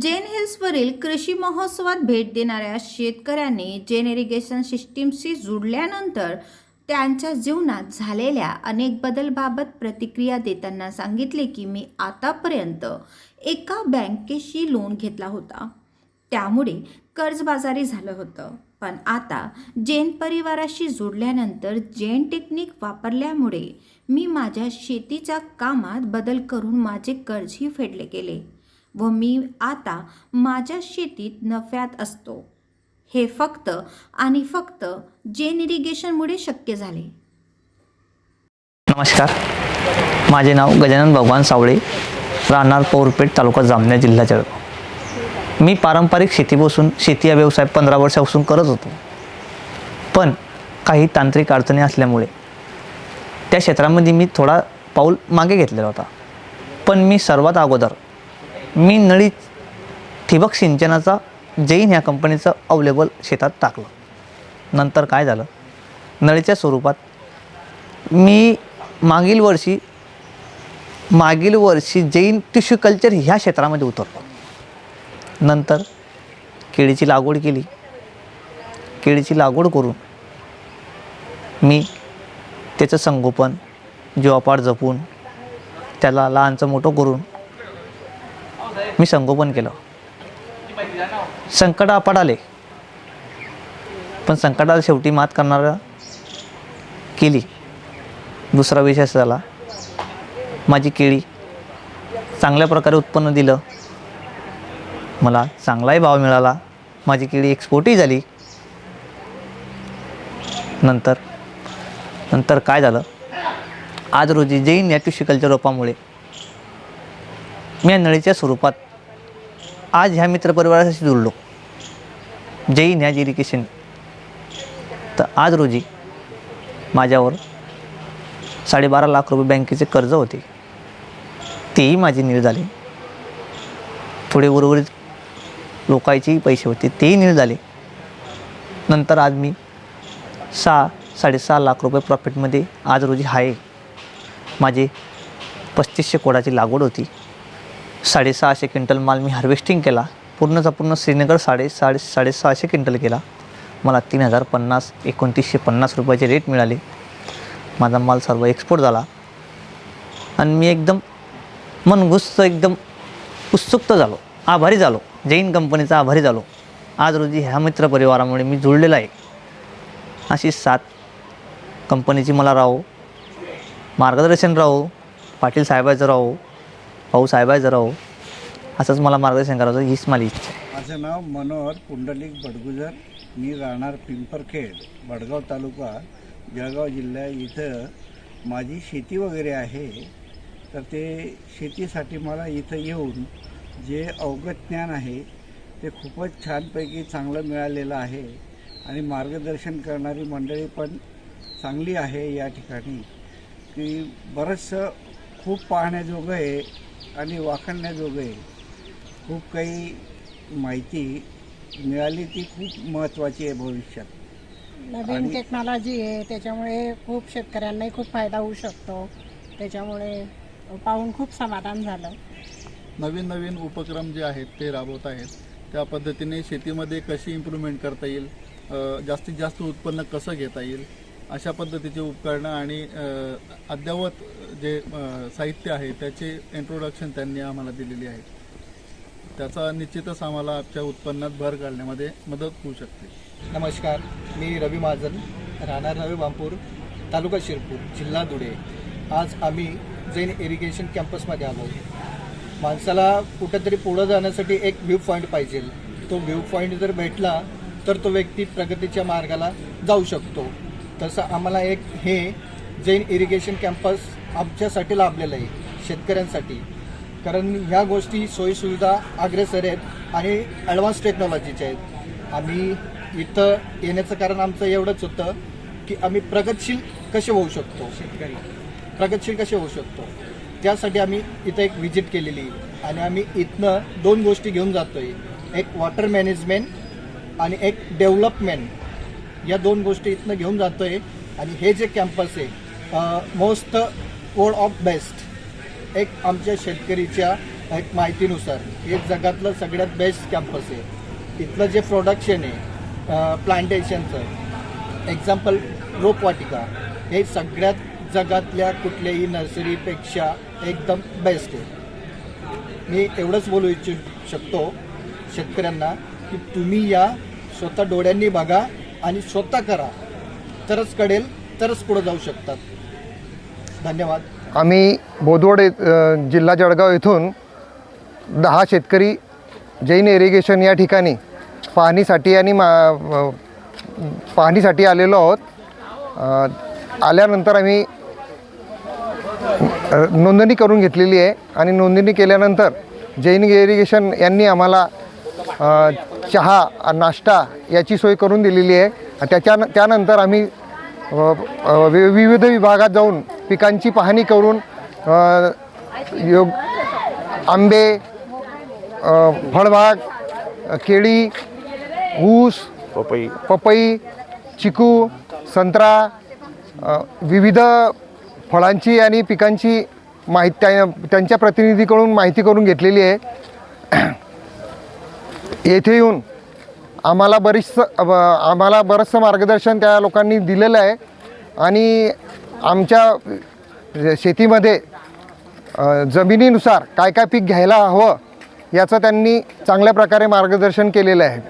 जेन हिल्सवरील कृषी महोत्सवात भेट देणाऱ्या शेतकऱ्यांनी जेन इरिगेशन सिस्टीमशी जुडल्यानंतर त्यांच्या जीवनात झालेल्या अनेक बदलबाबत प्रतिक्रिया देताना सांगितले की मी आतापर्यंत एका बँकेशी लोन घेतला होता. त्यामुळे कर्जबाजारी झालं होतं. पण आता जैन परिवाराशी जोडल्यानंतर जैन टेक्निक वापरल्यामुळे मी माझ्या शेतीच्या कामात बदल करून माझे कर्जही फेडले गेले. व मी आता माझ्या शेतीत नफ्यात असतो. हे फक्त आणि फक्त जेन इरिगेशनमुळे शक्य झाले. नमस्कार. माझे नाव गजानन भगवान सावळे राहणार पौरपेठ तालुका जामनेर जिल्हा जळगाव. मी पारंपरिक शेती बसून शेती या व्यवसाय पंधरा वर्षापासून करत होतो. पण काही तांत्रिक अडचणी असल्यामुळे त्या क्षेत्रामध्ये मी थोडा पाऊल मागे घेतलेला होता. पण मी सर्वात अगोदर मी नळी ठिबक सिंचनाचा जैन ह्या कंपनीचं अवलेबल शेतात टाकलं. नंतर काय झालं? नळीच्या स्वरूपात मी मागील वर्षी मागील वर्षी जैन टिश्यू कल्चर ह्या क्षेत्रामध्ये उतरलो. नंतर केळीची लागवड केली. केळीची लागवड करून मी त्याचं संगोपन जीवापाड जपून त्याला लहानचं मोठं करून मी संगोपन केलं. संकट आपट आले. पण संकटाला शेवटी मात करणारं केली. दुसरा विषय झाला. माझी केळी चांगल्या प्रकारे उत्पन्न दिलं. मला चांगलाही भाव मिळाला. माझी केळी एक्सपोर्टही झाली. नंतर नंतर काय झालं? आज रोजी जैन या रोपामुळे मी या नळीच्या स्वरूपात आज ह्या मित्रपरिवाराशी जुळलो. जैन ह्या इरिगेशन तर आज रोजी माझ्यावर साडेबारा लाख रुपये बँकेचे कर्ज होते. तेही माझे नील झाले. थोडे उर्वरित लोकांचेही पैसे होते तेही नील झाले. नंतर आज मी सहा साडेसहा लाख रुपये प्रॉफिटमध्ये आज रोजी आहे माझे पस्तीसशे कोडाची लागवड होती. साडेसहाशे क्विंटल माल मी हार्वेस्टिंग केला. पूर्णचा पूर्ण श्रीनगर साडे साडे साडेसहाशे क्विंटल केला. मला तीन हजार पन्नास एकोणतीसशे पन्नास रुपयाचे रेट मिळाले. माझा माल सर्व एक्सपोर्ट झाला. आणि मी एकदम मनगुस्त एकदम उत्सुक्त झालो. आभारी झालो. जैन कंपनीचा आभारी झालो. आज रोजी ह्या मित्रपरिवारामुळे मी जुळलेला आहे. अशी सात कंपनीची मला राहो. मार्गदर्शन राहो. पाटील साहेबाचं राहो. भाऊ जरा हो. असंच मला मार्गदर्शन करायचं हीच माझी इच्छा आहे. माझं नाव मनोहर पुंडलिक बडगुजर. मी राहणार पिंपरखेड बडगाव तालुका जळगाव जिल्हा. इथं माझी शेती वगैरे आहे. तर ते शेतीसाठी मला इथं येऊन जे अवगत ज्ञान आहे ते खूपच छानपैकी चांगलं मिळालेलं आहे. आणि मार्गदर्शन करणारी मंडळी पण चांगली आहे या ठिकाणी. की बरंचसं खूप पाहण्याजोगं आहे. आणि वाखाणण्याजोगं आहे खूप काही माहिती मिळाली ती खूप महत्त्वाची आहे भविष्यात. नवीन आणि- टेक्नॉलॉजी आहे त्याच्यामुळे खूप शेतकऱ्यांनाही खूप फायदा होऊ शकतो. त्याच्यामुळे पाहून खूप समाधान झालं. नवीन नवीन उपक्रम जे आहेत ते राबवत आहेत. त्या पद्धतीने शेतीमध्ये कशी इम्प्रूव्हमेंट करता येईल? अ, जास्तीत जास्त उत्पन्न कसं घेता येईल? अशा पद्धतीचे उपकरणं आणि अद्यावत अद्ययावत जे साहित्य आहे त्याचे इंट्रोडक्शन त्यांनी आम्हाला दिलेली आहे. त्याचा निश्चितच आम्हाला आमच्या उत्पन्नात भर घालण्यामध्ये मदत होऊ शकते. नमस्कार मी रवी महाजन राहणार नवी बांपूर तालुका शिरपूर जिल्हा धुळे. आज आम्ही जैन इरिगेशन कॅम्पसमध्ये आलो. माणसाला कुठंतरी पुढं जाण्यासाठी एक व्ह्यू पॉईंट पाहिजे. तो व्ह्यू पॉईंट जर भेटला तर तो व्यक्ती प्रगतीच्या मार्गाला जाऊ शकतो. तसं आम्हाला एक हे जैन इरिगेशन कॅम्पस आमच्यासाठी लाभलेलं आहे शेतकऱ्यांसाठी. कारण ह्या गोष्टी सोयीसुविधा अग्रेसर आहेत आणि ॲडव्हान्स टेक्नॉलॉजीच्या आहेत. आम्ही इथं येण्याचं कारण आमचं एवढंच होतं की आम्ही प्रगतशील कसे होऊ शकतो? शेतकरी. प्रगतशील कसे होऊ शकतो? त्यासाठी आम्ही इथं एक व्हिजिट केलेली आणि आम्ही इथनं दोन गोष्टी घेऊन जातोय. एक वॉटर मॅनेजमेंट आणि एक डेव्हलपमेंट या दोन गोष्टी इथनं घेऊन जातो आहे आणि हे जे कॅम्पस आहे मोस्ट वर्ल्ड ऑफ बेस्ट एक आमच्या शेतकरीच्या एक माहितीनुसार हे जगातलं सगळ्यात बेस्ट कॅम्पस आहे. इथलं जे प्रोडक्शन आहे प्लांटेशनचं एक्झाम्पल रोपवाटिका हे सगळ्यात जगातल्या कुठल्याही नर्सरीपेक्षा एकदम बेस्ट आहे. मी एवढंच बोलू इच्छू शकतो शेतकऱ्यांना की तुम्ही या स्वतः डोळ्यांनी बघा आणि स्वतः करा. तरच कळेल तरच पुढे जाऊ शकतात. धन्यवाद. आम्ही बोदवड जिल्हा जळगाव येथून दहा शेतकरी जैन इरिगेशन या ठिकाणी पाहणीसाठी आणि मा पाहणीसाठी आलेलो आहोत. आल्यानंतर आम्ही नोंदणी करून घेतलेली आहे आणि नोंदणी केल्यानंतर जैन इरिगेशन यांनी आम्हाला चहा नाश्ता याची सोय करून दिलेली आहे. त्याच्या त्यानंतर आम्ही विविध विभागात जाऊन पिकांची पाहणी करून योग आंबे फळबाग केळी ऊस पपई. पपई चिकू संत्रा विविध फळांची आणि पिकांची माहिती त्या- त्यांच्या प्रतिनिधीकडून माहिती करून घेतलेली आहे. येथे येऊन आम्हाला बरीचसं आम्हाला बरंचसं मार्गदर्शन त्या लोकांनी दिलेलं आहे. आणि आमच्या शेतीमध्ये जमिनीनुसार काय काय पीक घ्यायला हवं याचं त्यांनी चांगल्या प्रकारे मार्गदर्शन केलेलं आहे.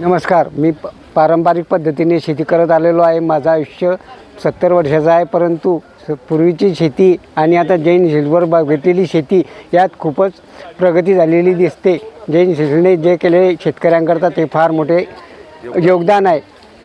नमस्कार मी प पारंपरिक पद्धतीने शेती करत आलेलो आहे. माझं आयुष्य सत्तर वर्षाचा आहे परंतु स- पूर्वीची शेती आणि आता जैन शिल्वर बा घेतलेली शेती यात खूपच प्रगती झालेली दिसते. जैन शिल्ने जे केले शेतकऱ्यांकरता ते फार मोठे योगदान आहे.